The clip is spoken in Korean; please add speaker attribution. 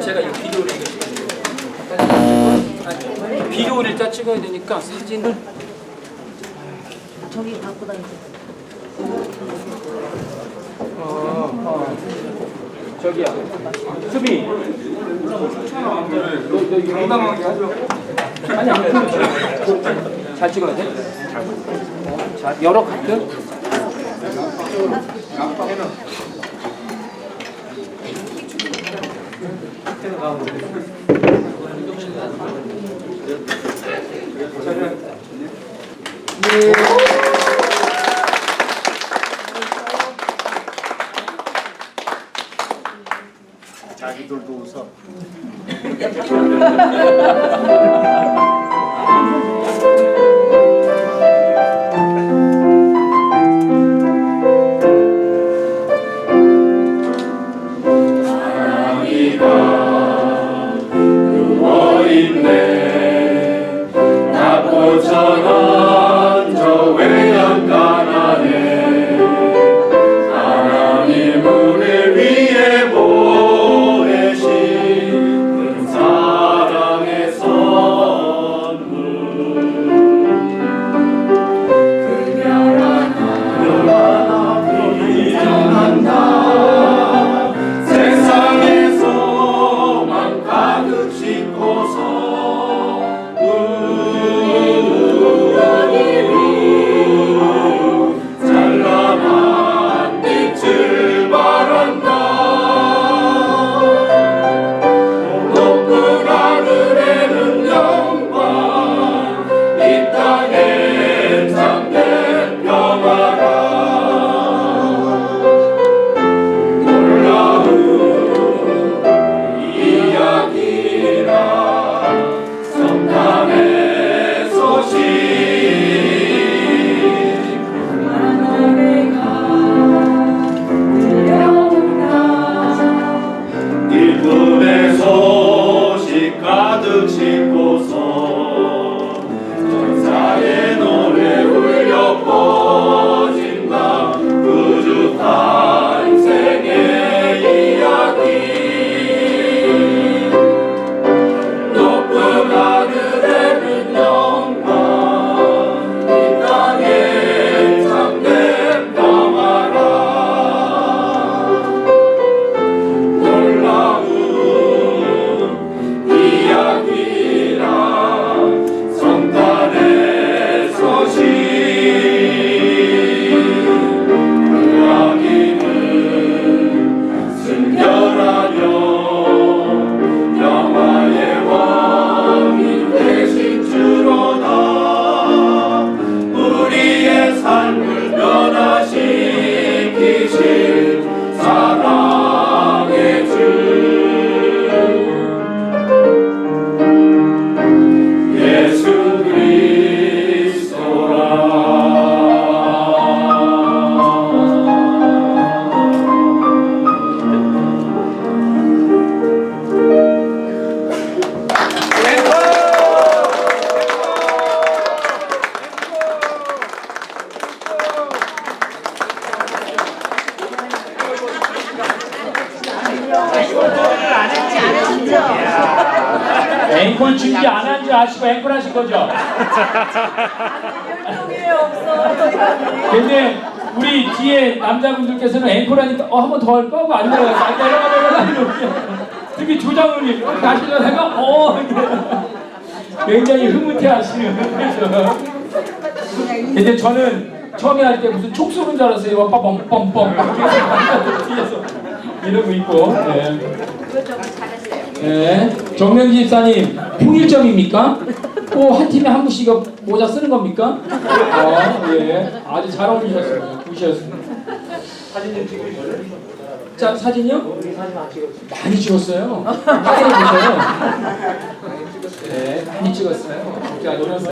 Speaker 1: 제가 이 비디오를 아니, 비디오를 일단 찍어야 되니까 사진을
Speaker 2: 저기 갖고 다니세요.
Speaker 1: 어, 어. 저기야 수비 너, 너 용감하게 하죠 아니 안 그렇죠 잘 찍어야 돼? 어, 자 여러 카트
Speaker 3: 자기들도 웃어.
Speaker 4: 낮
Speaker 5: 앵콜 준비 안 한 줄 아시고 앵콜 하신 거죠? 근데 우리 뒤에 남자분들께서는 앵콜 하니까 어 한 번 더 할까? 하고 안 내려가요. 안 내려가면 이렇게 특히 조장훈이 가시려 해가 어 이렇게 굉장히 흐뭇해 하시는 그래서 근데 저는 처음에 할 때 무슨 촉 쏘는 줄 알았어요. 뻥뻥뻥뻥 뒤에서 이러고 있고 네. 네. 정명지 집사님 통일점입니까? 꼭한 팀에 한 분씩 모자 쓰는 겁니까? 어, 예. 아주 잘 어울리셨습니다. 부셨습니다. 사진 좀 찍으실래요? 자, 사진이요? 많이 찍었어요. 확인해 보세요. 네, 많이 찍었어요. 자, 이런